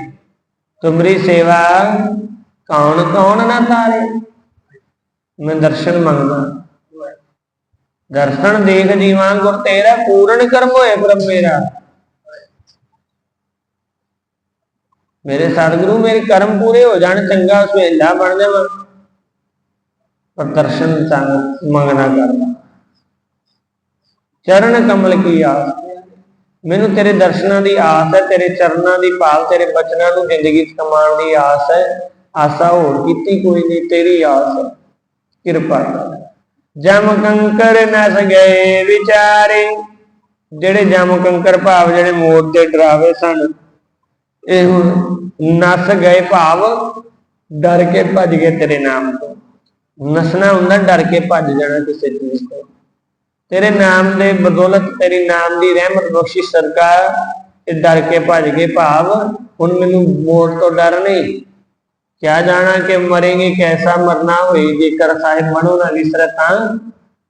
ਤੁਮਰੀ ਸੇਵਾ ਕੌਣ ਕੌਣ ਨਾ ਤਾਰੇ। ਮੈਂ ਦਰਸ਼ਨ ਮੰਗਦਾ। ਦਰਸ਼ਨ ਦੇਖ ਜੀਵਾਂ ਗੁਰ ਤੇਰਾ, ਪੂਰਨ ਕਰਮ ਹੋਏ ਪ੍ਰਭ ਮੇਰਾ। ਮੇਰੇ ਸਤਿਗੁਰੂ ਮੇਰੇ ਕਰਮ ਪੂਰੇ ਹੋ ਜਾਣ, ਚੰਗਾ ਸੁਹੇਲਾ ਬਣ ਜਾਵਾਂ। ਪਰ ਦਰਸ਼ਨ ਸੰਗ ਮੰਗਣਾ ਕਰਦਾ ਚਰਨ ਕਮਲ ਕੀ ਆਸ? ਮੈਨੂੰ ਤੇਰੇ ਦਰਸ਼ਨਾਂ ਦੀ ਆਸ ਹੈ, ਤੇਰੇ ਚਰਨਾਂ ਦੀ ਭਾਲ, ਤੇਰੇ ਬਚਨਾਂ ਨੂੰ ਜ਼ਿੰਦਗੀ ਚ ਕਮਾਉਣ ਦੀ ਆਸ ਹੈ। ਆਸਾ ਹੋਰ ਕੀਤੀ ਕੋਈ ਨਹੀਂ, ਤੇਰੀ ਆਸ ਹੈ। ਕਿਰਪਾ ਜਮ ਕੰਕਰ ਨਸ ਗਏ ਵਿਚਾਰੇ, ਜਿਹੜੇ ਜਮ ਕੰਕਰ ਭਾਵ ਜਿਹੜੇ ਮੋੜ ਤੇ ਡਰਾਵੇ ਸਨ ਇਹ ਹੁਣ ਨਸ ਗਏ ਭਾਵ, ਡਰ ਕੇ ਭੱਜ ਗਏ ਤੇਰੇ ਨਾਮ ਤੋਂ। ਨਸਣਾ ਹੁੰਦਾ, ਡਰ ਕੇ ਭੱਜ ਜਾਣਾ ਕਿਸੇ ਚੀਜ਼ ਤੋਂ। ਤੇਰੇ ਨਾਮ ਦੇ ਬਦੌਲਤ ਤੇਰੀ ਨਾਮ ਦੀ ਰਹਿਮਤ ਬਖਸ਼ੀ ਸਰਕਾਰ, ਇਹ ਡਰ ਕੇ ਭੱਜ ਗਏ ਭਾਵ, ਹੁਣ ਮੈਨੂੰ ਮੌਤ ਤੋਂ ਡਰ ਨਹੀਂ। ਕਿਆ ਜਾਣਾ ਕਿ ਮਰेंगे ਕੈਸਾ ਮਰਨਾ ਹੋਏ, ਜੇਕਰ ਸਾਹਿਬ ਮਨੋ ਨਾ ਵਿਸਰੇ ਤਾਂ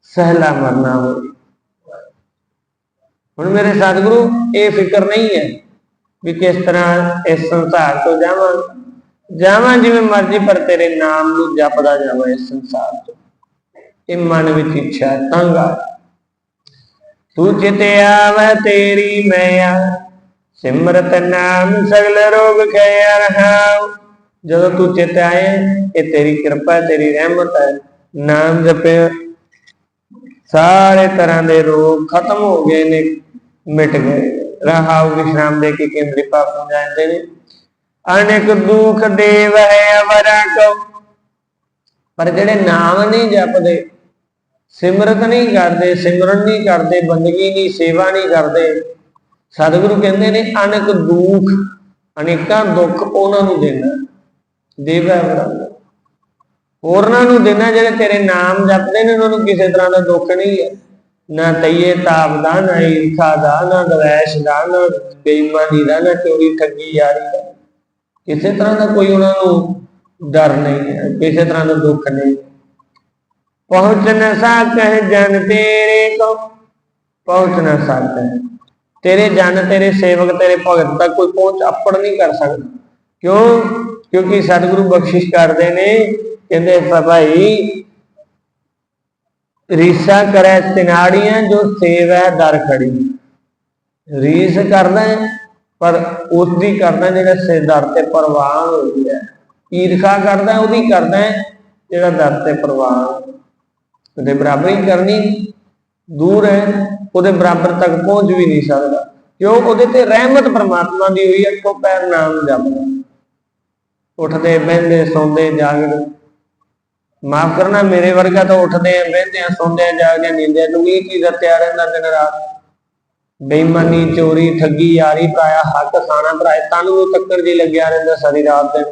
ਸਹਿਲਾ ਮਰਨਾ ਹੋਵੇ ਹੁਣ ਮੇਰੇ ਸਤਿਗੁਰੂ, ਇਹ ਫਿਕਰ ਨਹੀਂ ਹੈ। ਵੀ ਕਿਸ ਤਰ੍ਹਾਂ ਇਸ ਸੰਸਾਰ ਤੋਂ ਜਾਵਾਂ? ਜਾਵਾਂ ਜਿਵੇਂ ਮਰਜ਼ੀ ਪਰ ਤੇਰੇ ਨਾਮ ਨੂੰ ਜਪਦਾ ਜਾਵਾਂ ਇਸ ਸੰਸਾਰ ਤੋਂ। ਇਹ ਮਨ ਵਿੱਚ ਇੱਛਾ ਹੈ, ਤੂੰ ਚਿਤੇ ਆਵੈ ਤੇਰੀ ਮੈਆ ਸਿਮਰਤ ਨਾਮ ਸਗਲ ਰੋਗ ਖਿਆ ਰਹਾਉ। ਜਦੋਂ ਤੂੰ ਚਿਤ ਆਏ ਇਹ ਤੇਰੀ ਕਿਰਪਾ ਤੇਰੀ ਰਹਿਮਤ ਹੈ। ਨਾਮ ਜਪਿਆ ਸਾਰੇ ਤਰ੍ਹਾਂ ਦੇ ਰੋਗ ਖਤਮ ਹੋ ਗਏ ਨੇ ਮਿਟ ਗਏ। ਰਹਾਉ ਵਿਸ਼ਰਾਮ ਦੇ ਕੇ ਕੇਂਦਰੀ ਭਾਵ ਸਮਝਾਉਂਦੇ ਨੇ। ਅਨੇਕ ਦੁਖ ਦੇਵ ਹੈ ਅਵਰਾ ਕੋ। ਪਰ ਜਿਹੜੇ ਨਾਮ ਨਹੀਂ ਜਪਦੇ, ਸਿਮਰਤ ਨਹੀਂ ਕਰਦੇ, ਸਿਮਰਨ ਨਹੀਂ ਕਰਦੇ, ਬੰਦਗੀ ਨਹੀਂ, ਸੇਵਾ ਨਹੀਂ ਕਰਦੇ, ਸਤਿਗੁਰੂ ਕਹਿੰਦੇ ਨੇ ਅਨੇਕ ਦੁੱਖ, ਅਨੇਕਾਂ ਦੁੱਖ ਉਹਨਾਂ ਨੂੰ ਦੇਣਾ। ਦੇਵ ਹੈ ਅਵਰਾ ਹੋਰਨਾਂ ਨੂੰ ਦੇਣਾ ਜਿਹੜੇ ਤੇਰੇ ਨਾਮ ਜਪਦੇ ਨੇ, ਉਹਨਾਂ ਨੂੰ ਕਿਸੇ ਤਰ੍ਹਾਂ ਦਾ ਦੁੱਖ ਨਹੀਂ ਹੈ। ਨਾ ਤਈਏ ਤਾਪ ਦਾ, ਨਾ ਈਰਖਾ ਦਾ, ਨਾ ਦਵੈਸ਼ ਦਾ, ਨਾ ਬੇਈਮਾਨੀ ਦਾ, ਨਾ ਚੋਰੀ ਠੱਗੀ ਯਾਰੀ ਦਾ। ਕਿਸੇ ਤਰ੍ਹਾਂ ਦਾ ਕੋਈ ਉਹਨਾਂ ਨੂੰ ਡਰ ਨਹੀਂ ਹੈ, ਕਿਸੇ ਤਰ੍ਹਾਂ ਦਾ ਦੁੱਖ ਨਹੀਂ ਪਹੁੰਚ ਨਾ ਸਕਹਿ ਜਨ ਤੇਰੇ ਕੋ, ਪਹੁੰਚ ਨਾ ਸਕਹਿ ਤੇਰੇ ਜਨ, ਤੇਰੇ ਸੇਵਕ, ਤੇਰੇ ਭਗਤ ਤੱਕ ਕੋਈ ਪਹੁੰਚ ਅੱਪੜ ਨਹੀਂ ਕਰ ਸਕਦਾ। ਕਿਉਂ? ਕਿਉਂਕਿ ਸਤਿਗੁਰੂ ਬਖਸ਼ਿਸ਼ ਕਰਦੇ ਨੇ, ਕਹਿੰਦੇ, ਭਾਈ ਰੀਸਾ ਕਰੇ ਤਿਨਾੜੀਆਂ ਜੋ ਸੇਵੈ ਦਰ ਖੜੀ। ਰੀਸ ਕਰਦਾ ਪਰ ਉਸ ਕਰਦਾ ਜਿਹੜਾ ਸੇ ਦਰ ਤੇ ਪ੍ਰਵਾਨ ਹੋ। ਗਿਆ ਈਰਖਾ ਕਰਦਾ ਉਹਦੀ ਕਰਦਾ ਜਿਹੜਾ ਦਰ ਤੇ ਪ੍ਰਵਾਨ। ਉਹਦੇ ਬਰਾਬਰ ਹੀ ਕਰਨੀ ਦੂਰ ਹੈ, ਉਹਦੇ ਬਰਾਬਰ ਤੱਕ ਪਹੁੰਚ ਵੀ ਨਹੀਂ ਸਕਦਾ। ਕਿਉਂ? ਉਹਦੇ ਤੇ ਰਹਿਮਤ ਪਰਮਾਤਮਾ ਦੀ ਹੋਈ ਹੈ ਕੋ ਪੈਰ ਨਾਮ ਜਪਦਾ ਉੱਠਦੇ, ਬਹਿੰਦੇ, ਸੌਂਦੇ, ਜਾਗਦੇ। ਮਾਫ ਕਰਨਾ, ਮੇਰੇ ਵਰਗਾ ਤਾਂ ਉੱਠਦੇ ਆ, ਬਹਿੰਦੇ ਆ, ਸੌਂਦੇ ਆ, ਜਾਗਦੇ ਆ, ਨੀਂਦੇ ਤੂੰ ਇਹ ਕੀ ਰੱਤਿਆ ਰਹਿੰਦਾ ਦਿਨ ਰਾਤ? ਬੇਈਮਾਨੀ, ਚੋਰੀ, ਠੱਗੀ, ਯਾਰੀ ਪਾਇਆ ਹੱਕ ਖਾਣਾ ਭਰਾਏ, ਤਨ ਨੂੰ ਟੱਕਰ ਜੀ ਲੱਗਿਆ ਰਹਿੰਦਾ ਸਾਰੀ ਰਾਤ ਦਿਨ।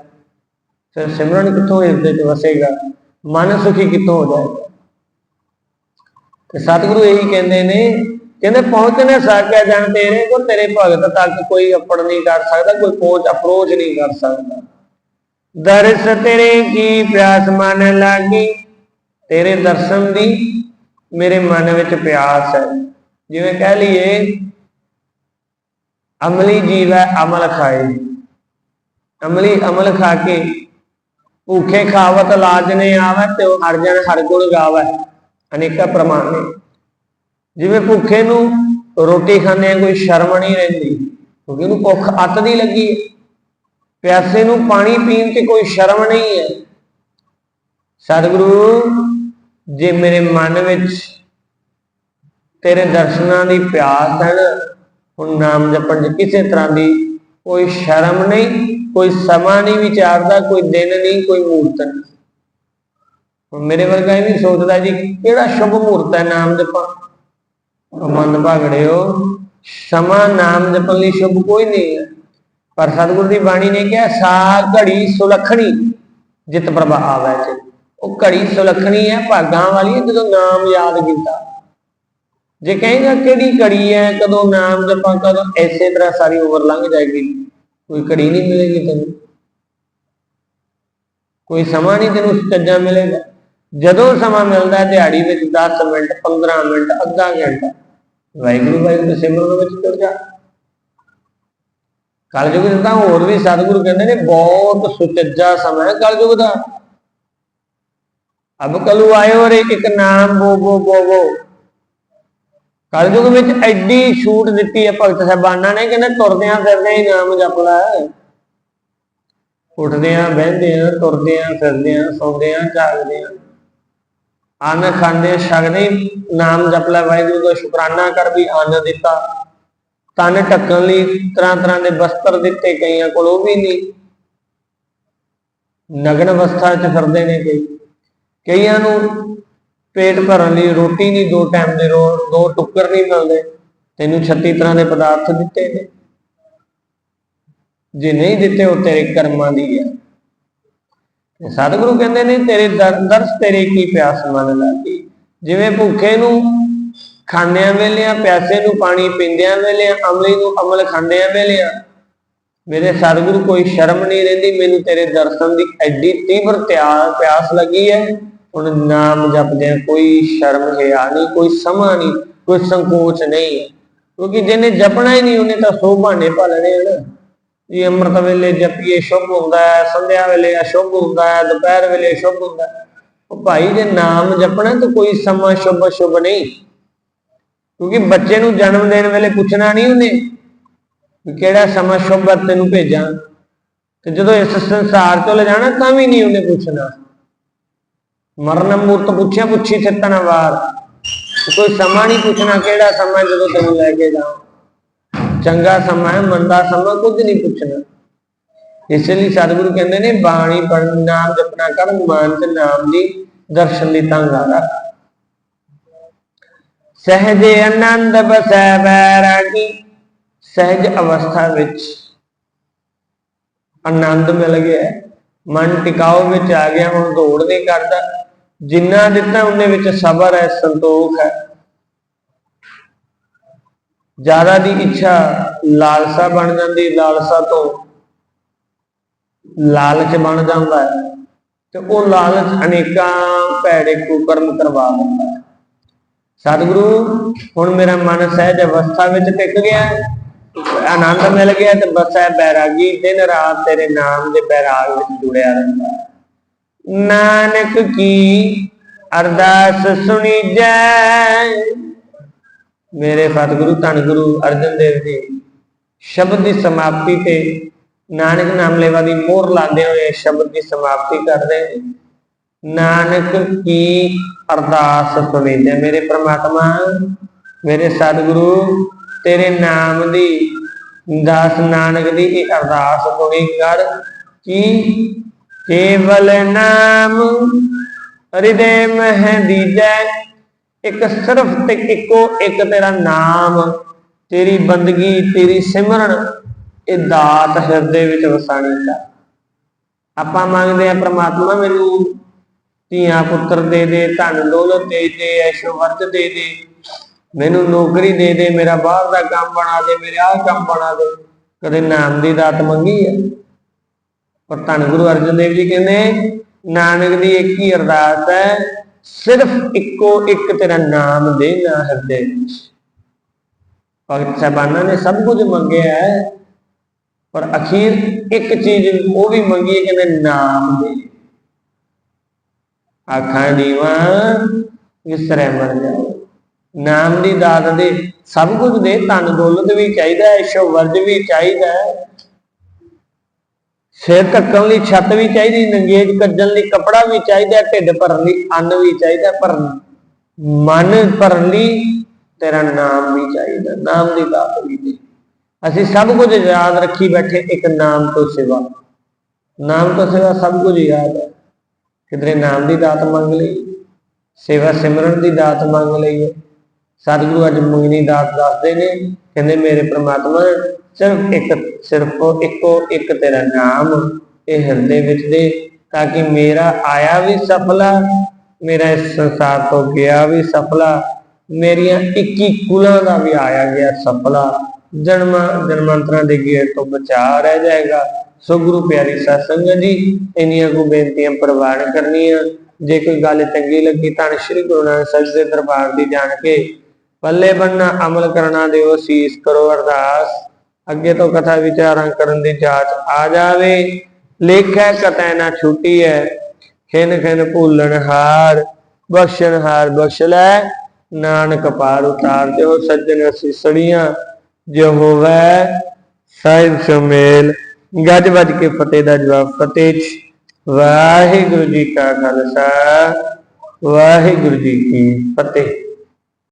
ਫਿਰ ਸਿਮਰਨ ਕਿੱਥੋਂ ਹਿਰਦੇ ਚ ਵਸੇਗਾ? ਮਨ ਸੁਖੀ ਕਿੱਥੋਂ ਹੋ ਜਾਏਗਾ? ਤੇ ਸਤਿਗੁਰੂ ਇਹੀ ਕਹਿੰਦੇ ਨੇ, ਕਹਿੰਦੇ ਪਹੁੰਚ ਨਾ ਸਕਿਆ ਜਾਣ ਤੇਰੇ ਕੋ ਤੇਰੇ ਭਗਤ ਤੱਕ ਕੋਈ ਅਪੜ ਨਹੀਂ ਕਰ ਸਕਦਾ, ਕੋਈ ਪਹੁੰਚ, ਅਪਰੋਚ ਨਹੀਂ ਕਰ ਸਕਦਾ। ਦਰਸ ਤੇਰੇ ਕੀ ਪਿਆਸ ਮਨ ਲਾਗੀ? ਤੇਰੇ ਦਰਸ਼ਨ ਦੀ ਮੇਰੇ ਮਨ ਵਿੱਚ ਪਿਆਸ ਹੈ। ਜਿਵੇਂ ਕਹਿ ਲਈਏ, ਅਮਲੀ ਜੀਵ ਹੈ, ਅਮਲ ਖਾਏ। ਅਮਲੀ ਅਮਲ ਖਾ ਕੇ ਭੁੱਖੇ ਖਾਵਤ ਲਾਜ ਨੇ ਆਵੈ ਤੇ ਉਹ ਹਰ ਜਨ ਹਰ ਗੁਣ ਗਾਵੈ। ਅਨੇਕਾਂ ਪ੍ਰਮਾਣ ਨੇ। ਜਿਵੇਂ ਭੁੱਖੇ ਨੂੰ ਰੋਟੀ ਖਾਂਦੇ ਕੋਈ ਸ਼ਰਮ ਨਹੀਂ ਰਹਿੰਦੀ, ਕਿਉਂਕਿ ਉਹਨੂੰ ਭੁੱਖ ਅੱਤ ਦੀ ਲੱਗੀ ਹੈ। ਪਿਆਸੇ ਨੂੰ ਪਾਣੀ ਪੀਣ ਤੇ ਕੋਈ ਸ਼ਰਮ ਨਹੀਂ ਹੈ। ਸਤਿਗੁਰੂ, ਜੇ ਮੇਰੇ ਮਨ ਵਿੱਚ ਤੇਰੇ ਦਰਸ਼ਨਾਂ ਦੀ ਪਿਆਸ ਹੈ ਨਾ, ਹੁਣ ਨਾਮ ਜਪਣ ਚ ਕਿਸੇ ਤਰ੍ਹਾਂ ਦੀ ਕੋਈ ਸ਼ਰਮ ਨਹੀਂ, ਕੋਈ ਸਮਾਂ ਨਹੀਂ ਵਿਚਾਰਦਾ, ਕੋਈ ਦਿਨ ਨਹੀਂ, ਕੋਈ ਮੂਰਤ ਨਹੀਂ। ਹੁਣ ਮੇਰੇ ਵਰਗਾ ਇਹ ਵੀ ਸੋਚਦਾ ਜੀ, ਕਿਹੜਾ ਸ਼ੁਭ ਮੂਰਤ ਹੈ ਨਾਮ ਜਪਾਂ ਮਨ ਭਾਗੜਿਓ, ਸਮਾਂ ਨਾਮ ਜਪਣ ਲਈ ਸ਼ੁਭ ਕੋਈ ਨਹੀਂ ਹੈ। ਪਰ ਸਤਿਗੁਰੂ ਦੀ ਬਾਣੀ ਨੇ ਕਿਹਾ ਸਾ ਘੜੀ ਸੁਲਖਣੀ ਜਿਤ ਪ੍ਰਭਾ ਆਵੇ ਚ ਉਹ ਘੜੀ ਸੁਲਖਣੀ ਹੈ ਭਾਗਾਂ ਵਾਲੀ ਜਦੋਂ ਨਾਮ ਯਾਦ ਕੀਤਾ। ਜੇ ਕਹੇਗਾ ਕਿਹੜੀ ਘੜੀ ਹੈ ਕਦੋਂ ਨਾਮ ਜਪਾਂ, ਕਦੋਂ ਐਸੇ ਤਰ੍ਹਾਂ ਸਾਰੀ ਉਮਰ ਲੰਘ ਜਾਏਗੀ। ਕੋਈ ਘੜੀ ਨਹੀਂ ਮਿਲੇਗੀ ਤੈਨੂੰ। ਕੋਈ ਸਮਾਂ ਨਹੀਂ ਤੈਨੂੰ ਸੱਜਾ ਮਿਲੇਗਾ। ਜਦੋਂ ਸਮਾਂ ਮਿਲਦਾ ਦਿਹਾੜੀ ਵਿੱਚ 10 ਮਿੰਟ 15 ਮਿੰਟ, ਅੱਧਾ ਘੰਟਾ। ਵਾਹਿਗੁਰੂ ਵਾਹਿਗੁਰੂ, ਸਿਮਰਨ ਵਿੱਚ ਤੁਰ ਜਾ। ਕਲਯੁਗ ਦਾ ਤਾਂ ਹੋਰ ਵੀ ਸਤਿਗੁਰੂ ਕਹਿੰਦੇ ਨੇ, ਬਹੁਤ ਸੁਚੱਜਾ ਸਮਾਂ ਹੈ ਕਲਯੁਗ ਦਾ। ਅਬ ਕਲੂ ਆਇਓ ਰੇ ਇੱਕ ਨਾਮ ਬੋ ਬੋ ਕਲਯੁਗ ਵਿੱਚ ਐਡੀ ਛੂਟ ਦਿੱਤੀ ਹੈ ਭਗਤ ਸਾਹਿਬਾਨਾਂ ਨੇ ਕਹਿੰਦੇ ਤੁਰਦਿਆਂ ਫਿਰਦਿਆਂ ਹੀ ਨਾਮ ਜਪ ਲੈ। ਉੱਠਦਿਆਂ, ਬਹਿੰਦਿਆਂ, ਤੁਰਦਿਆਂ, ਫਿਰਦਿਆਂ, ਸੌਂਦਿਆਂ, ਜਾਗਦਿਆਂ। ਅੰਨ ਖਾਂਦੇ ਛਕਦੇ ਨਾਮ ਜਪ ਲੈ। ਵਾਹਿਗੁਰੂ ਦਾ ਸ਼ੁਕਰਾਨਾ ਕਰ ਵੀ ਅੰਨ ਦਿੱਤਾ। ਤਨ ਢੱਕਣ ਲਈ ਤਰ੍ਹਾਂ ਤਰ੍ਹਾਂ ਦੇ ਵਸਤਰ ਦਿੱਤੇ ਕਈਆਂ ਕੋਲ ਉਹ ਵੀ ਨਹੀਂ। ਨਗਨ ਅਵਸਥਾ 'ਚ ਫਿਰਦੇ ਨੇ ਕਈ। ਕਈਆਂ ਨੂੰ ਪੇਟ ਭਰਨ ਲਈ ਰੋਟੀ ਨਹੀਂ, ਦੋ ਟਾਈਮ ਦੇ ਦੋ ਟੁੱਕਰ ਨਹੀਂ ਮਿਲਦੇ। ਤੈਨੂੰ 36 ਤਰ੍ਹਾਂ ਦੇ ਪਦਾਰਥ ਦਿੱਤੇ ਨੇ। ਜੇ ਨਹੀਂ ਦਿੱਤੇ ਉਹ ਤੇਰੇ ਕਰਮਾਂ ਦੀ ਹੈ ਤੇ ਸਤਿਗੁਰੂ ਕਹਿੰਦੇ ਨੇ, ਤੇਰੇ ਦਰਸ ਤੇਰੇ ਕੀ ਪਿਆਸ ਮੰਨ ਲਾਗੀ? ਜਿਵੇਂ ਭੁੱਖੇ ਨੂੰ ਖਾਂਦਿਆਂ ਵੇਲਿਆਂ ਪਿਆਸੇ ਨੂੰ ਪਾਣੀ, ਪੀਂਦਿਆਂ ਵੇਲਿਆਂ, ਅਮਲੀ ਨੂੰ ਅਮਲ ਖਾਂਦਿਆਂ ਵੇਲਿਆਂ। ਮੇਰੇ ਸਤਿਗੁਰੂ, ਕੋਈ ਸ਼ਰਮ ਨਹੀਂ ਰਹਿੰਦੀ, ਮੈਨੂੰ ਤੇਰੇ ਦਰਸ਼ਨ ਦੀ ਐਡੀ ਤੀਬਰ ਪਿਆਸ ਲੱਗੀ ਹੈ। ਹੁਣ ਨਾਮ ਜਪਦਿਆਂ ਕੋਈ ਸ਼ਰਮ ਹਿਆ ਨਹੀਂ, ਕੋਈ ਸਮਾਂ ਨਹੀਂ, ਕੋਈ ਸੰਕੋਚ ਨਹੀਂ। ਕਿਉਂਕਿ ਜਿਹਨੇ ਜਪਣਾ ਹੀ ਨਹੀਂ, ਉਹਨੇ ਤਾਂ ਸੋ ਬਹਾਨੇ ਭਾਲਣੇ ਹਨ ਇਹ ਅੰਮ੍ਰਿਤ ਵੇਲੇ ਜਪੀਏ, ਸ਼ੁਭ ਹੁੰਦਾ ਹੈ। ਸੰਧਿਆ ਵੇਲੇ ਅਸ਼ੁਭ ਹੁੰਦਾ ਹੈ। ਦੁਪਹਿਰ ਵੇਲੇ ਸ਼ੁਭ ਹੁੰਦਾ ਹੈ। ਉਹ ਭਾਈ, ਜੇ ਨਾਮ ਜਪਣਾ ਤਾਂ ਕੋਈ ਸਮਾਂ ਸ਼ੁਭ ਸ਼ੁਭ ਨਹੀਂ। ਕਿਉਂਕਿ ਬੱਚੇ ਨੂੰ ਜਨਮ ਦੇਣ ਵੇਲੇ ਪੁੱਛਣਾ ਨਹੀਂ ਉਹਨੇ ਵੀ ਕਿਹੜਾ ਸਮਾਂ ਸ਼ੁਭ ਤੈਨੂੰ ਭੇਜਾਂ। ਤੇ ਜਦੋਂ ਇਸ ਸੰਸਾਰ ਤੋਂ ਲੈ ਜਾਣਾ ਤਾਂ ਵੀ ਨਹੀਂ ਉਹਨੇ ਪੁੱਛਣਾ। ਮਰਨ ਮੂਰਤ ਪੁੱਛਿਆ, ਪੁੱਛੀ ਛੱਤਣਾ ਵਾਰ। ਕੋਈ ਸਮਾਂ ਨਹੀਂ ਪੁੱਛਣਾ ਕਿਹੜਾ ਸਮਾਂ ਜਦੋਂ ਤੈਨੂੰ ਲੈ ਕੇ ਜਾਵਾਂ। ਚੰਗਾ ਸਮਾਂ ਮੰਦਾ ਸਮਾਂ ਕੁਝ ਨਹੀਂ ਪੁੱਛਣਾ। ਇਸ ਲਈ ਸਤਿਗੁਰੂ ਕਹਿੰਦੇ ਨੇ, ਬਾਣੀ ਪੜਨ ਨਾਮ ਜਪਣਾ ਕਰ ਮਨ ਤੇ ਨਾਮ ਦੀ ਦਰਸ਼ਨ ਦੀ ਤੰਗਾ ਰੱਖ। ਸਹਿਜ ਆਨੰਦ ਬਸੈ ਬੈਰਾਗੀ ਸਹਿਜ ਅਵਸਥਾ ਵਿੱਚ ਆਨੰਦ ਮਿਲ ਗਿਆ। ਮਨ ਟਿਕਾਓ ਵਿੱਚ ਆ ਗਿਆ, ਹੁਣ ਦੌੜ ਨਹੀਂ ਕਰਦਾ। ਜਿੰਨਾ ਦਿੱਤਾ, ਉਹਨੇ ਵਿੱਚ ਸਬਰ ਹੈ, ਸੰਤੋਖ ਹੈ। ਜ਼ਿਆਦਾ ਦੀ ਇੱਛਾ ਲਾਲਸਾ ਬਣ ਜਾਂਦੀ, ਲਾਲਸਾ ਤੋਂ ਲਾਲਚ ਬਣ ਜਾਂਦਾ ਹੈ। ਤੇ ਉਹ ਲਾਲਚ ਅਨੇਕਾਂ ਭੈੜੇ ਕੁਕਰਮ ਕਰਵਾ ਦਿੰਦਾ ਹੈ। ਸਤਿਗੁਰੂ, ਹੁਣ ਮੇਰਾ ਮਨ ਸਹਿਜ ਅਵਸਥਾ ਵਿੱਚ ਟਿਕ ਗਿਆ। ਆਨੰਦ ਮਿਲ ਗਿਆ ਤੇ ਬਸ ਹੈ ਬੈਰਾਗੀ, ਦਿਨ ਰਾਤ ਤੇਰੇ ਨਾਮ ਦੇ ਬੈਰਾਗ ਵਿੱਚ ਜੁੜਿਆ ਰਹਿੰਦਾ। ਨਾਨਕ ਕੀ ਅਰਦਾਸ ਸੁਣੀ ਜੈ ਮੇਰੇ ਸਤਿਗੁਰੂ, ਧੰਨ ਗੁਰੂ ਅਰਜਨ ਦੇਵ ਜੀ, ਸ਼ਬਦ ਦੀ ਸਮਾਪਤੀ ਤੇ ਨਾਨਕ ਨਾਮ ਲੈਵਾ ਦੀ ਮੋਹਰ ਲਾਉਂਦੇ ਹੋਏ ਸ਼ਬਦ ਦੀ ਸਮਾਪਤੀ ਕਰਦੇ ਨਾਨਕ ਕੀ ਅਰਦਾਸ ਸੁਣੀ ਮੇਰੇ ਪ੍ਰਮਾਤਮਾ, ਮੇਰੇ ਸਤਿਗੁਰੂ, ਤੇਰੇ ਨਾਮ ਦੀ ਦਾਸ ਨਾਨਕ ਦੀ ਇਹ ਅਰਦਾਸ ਸੁਣੀ ਕਰ ਕਿ ਕੇਵਲ ਨਾਮ ਹਿਰਦੇ ਮਹਿ ਦੀਜੈ, ਇੱਕ ਸਿਰਫ ਤੇ ਇੱਕੋ ਇੱਕ ਤੇਰਾ ਨਾਮ, ਤੇਰੀ ਬੰਦਗੀ, ਤੇਰੀ ਸਿਮਰਨ, ਇਹ ਦਾਤ ਹਿਰਦੇ ਵਿੱਚ ਵਸਾਣੀ ਕਰ ਆਪਾਂ ਮੰਗਦੇ ਆ ਪ੍ਰਮਾਤਮਾ, ਮੈਨੂੰ ਧੀਆਂ ਪੁੱਤਰ ਦੇ ਦੇ, ਧਨ ਦੌਲਤ ਦੇ ਦੇ ਐਸ਼ੋ ਵਰਤ ਦੇ ਦੇ। ਮੈਨੂੰ ਨੌਕਰੀ ਦੇ ਦੇ, ਮੇਰਾ ਬਾਹਰ ਦਾ ਕੰਮ ਬਣਾ ਦੇ, ਮੇਰੇ ਆਹ ਕੰਮ ਬਣਾ ਦੇ। ਕਦੇ ਨਾਮ ਦੀ ਦਾਤ ਮੰਗੀ ਹੈ ਪਰ ਧੰਨ ਗੁਰੂ ਅਰਜਨ ਦੇਵ ਜੀ ਕਹਿੰਦੇ, ਨਾਨਕ ਦੀ ਇੱਕ ਹੀ ਅਰਦਾਸ ਹੈ, ਸਿਰਫ ਇੱਕੋ ਇੱਕ ਤੇਰਾ ਨਾਮ ਦੇ ਨਾ ਹਿਰਦੇ ਭਗਤ ਸਾਹਿਬਾਨਾਂ ਨੇ ਸਭ ਕੁਝ ਮੰਗਿਆ ਹੈ, ਪਰ ਅਖੀਰ ਇੱਕ ਚੀਜ਼ ਉਹ ਵੀ ਮੰਗੀ ਕਹਿੰਦੇ ਨਾਮ ਦੇ। ਆਖਾਂ ਦੀਵਾ ਵਿਸਰੇ ਮਰ ਜਾਓ ਨਾਮ ਦੀ ਦਾਤ ਦੇ ਸਭ ਕੁਝ ਦੇ ਧਨ ਦੌਲਤ ਵੀ ਚਾਹੀਦਾ ਹੈ ਸ਼ੋਵਰਜ ਵੀ ਚਾਹੀਦਾ ਹੈ। ਸਿਰ ਢੱਕਣ ਲਈ ਛੱਤ ਵੀ ਚਾਹੀਦੀ, ਨੰਗੇਜ ਕੱਢਣ ਲਈ ਕਪੜਾ ਵੀ ਚਾਹੀਦਾ, ਢਿੱਡ ਭਰਨ ਲਈ ਅੰਨ ਵੀ ਚਾਹੀਦਾ, ਪਰ ਮਨ ਭਰਨ ਲਈ ਤੇਰਾ ਨਾਮ ਵੀ ਚਾਹੀਦਾ, ਨਾਮ ਦੀ ਦਾਤ ਵੀ ਦੇ। ਅਸੀਂ ਸਭ ਕੁਝ ਯਾਦ ਰੱਖੀ ਬੈਠੇ, ਇੱਕ ਨਾਮ ਤੋਂ ਸਿਵਾ। ਨਾਮ ਤੋਂ ਸਿਵਾ ਸਭ ਕੁਝ ਯਾਦ ਹੈ। ਕਿਧਰੇ ਨਾਮ ਦੀ ਦਾਤ ਮੰਗ ਲਈ, ਸੇਵਾ ਸਿਮਰਨ ਦੀ ਦਾਤ ਮੰਗ ਲਈ। ਹੈ ਸਤਿਗੁਰੂ ਅੱਜ ਮੰਗਣੀ ਦਾਤ ਦੱਸਦੇ ਨੇ, ਕਹਿੰਦੇ ਮੇਰੇ ਪ੍ਰਮਾਤਮਾ, ਸਿਰਫ ਇੱਕ, ਸਿਰਫ ਇੱਕੋ ਇੱਕ ਤੇਰਾ ਨਾਮ ਇਹ ਹਿਰਦੇ ਵਿੱਚ ਦੇ, ਤਾਂ ਕਿ ਮੇਰਾ ਆਇਆ ਵੀ ਸਫਲਾ, ਮੇਰਾ ਇਸ ਸੰਸਾਰ ਤੋਂ ਗਿਆ ਵੀ ਸਫਲਾ, ਮੇਰੀਆਂ 21 ਕੁਲਾਂ ਦਾ ਵੀ ਆਇਆ ਗਿਆ ਸਫਲਾ। ਜਨਮ, ਜਨਮਾਂਤਰਾਂ ਦੇ ਗੇੜ ਤੋਂ ਬਚਾ ਰਹਿ ਜਾਏਗਾ। ਸੋ ਗੁਰੂ ਪਿਆਰੀ ਸਾਧ ਸੰਗਤ ਜੀ, ਇੰਨੀਆਂ ਕੋ ਬੇਨਤੀਆਂ ਪ੍ਰਵਾਨ ਕਰਨੀਆਂ। ਜੇ ਕੋਈ ਗੱਲ ਚੰਗੀ ਲੱਗੀ ਤਾਂ ਸ੍ਰੀ ਗੁਰੂ ਨਾਨਕ ਸਾਹਿਬ ਦੇ ਦਰਬਾਰ ਦੀ ਜਾਣ ਕੇ ਪੱਲੇ ਬੰਨਾ ਅਮਲ ਕਰਨਾ ਦਿਓ, ਸੀਸ ਕਰੋ ਅਰਦਾਸ। ਅੱਗੇ ਤੋਂ ਕਥਾ ਵਿਚਾਰਾਂ ਕਰਨ ਦੀ ਜਾਚ ਆ ਜਾਵੇ। ਲੇਖੈ ਕਤੈ ਨਾ ਛੁੱਟੀ ਹੈ ਖਿਨ ਖਿਨ ਭੁੱਲਣ ਹਾਰ, ਬਖਸ਼ਣ ਹਾਰ ਬਖਸ਼ ਲੈ। ਨਾਨਕ ਪਾਰ ਉਤਾਰ ਦਿਓ ਸੱਜਣ ਸਿਸੜੀਆਂ ਜੋ ਹੋਵੇ ਸਾਹਿਬ ਸੁਮੇਲ। ਗੱਜ ਵੱਜ ਕੇ ਫਤਿਹ ਦਾ ਜਵਾਬ, ਫਤਿਹ ਵਾਹਿਗੁਰੂ ਜੀ ਕਾ ਖਾਲਸਾ, ਵਾਹਿਗੁਰੂ ਜੀ ਕੀ ਫਤਿਹ।